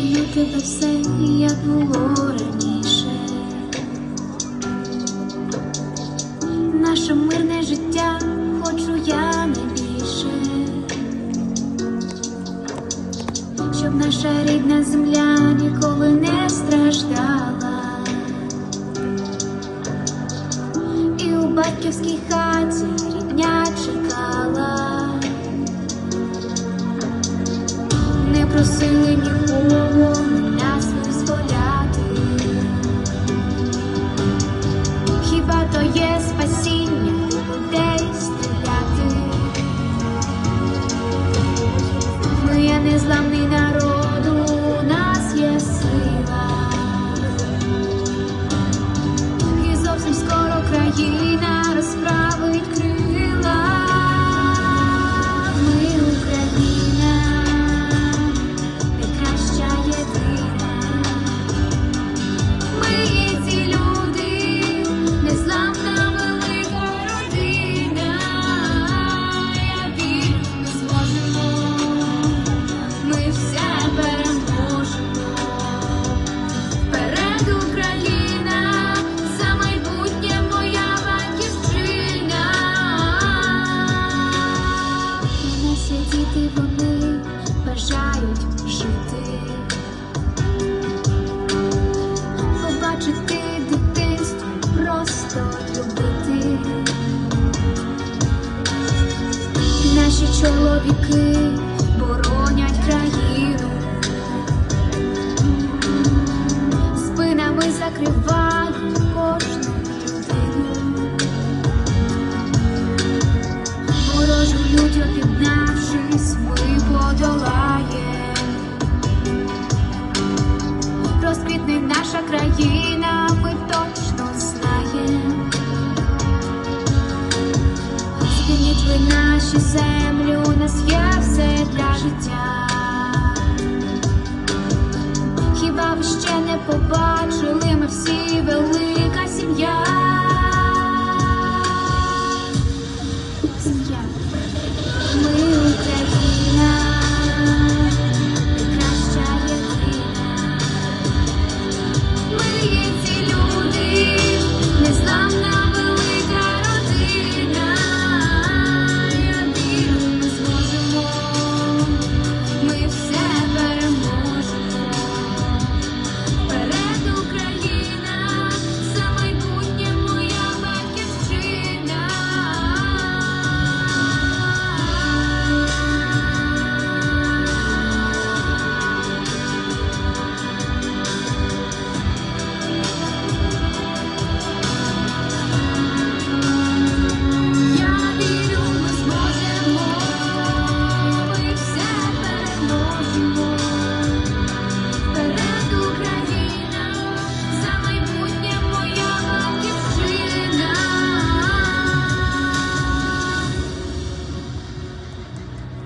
поверну тебе все, як було раніше. Наше мирне життя хочу я найбільше, щоб наша рідна земля ніколи не страждала. І у батьківській хаті рідня чекала. Не просили нікого Ми є чоловіки боронять країну. спинами закривають кожну людину. Ворожу лють об'єднавшись, ми подолаєм. Розквітне наша країна, ми Наші землі, у нас є все для життя. Хіба ви ще не побачили, ми всі велика. Сім'я.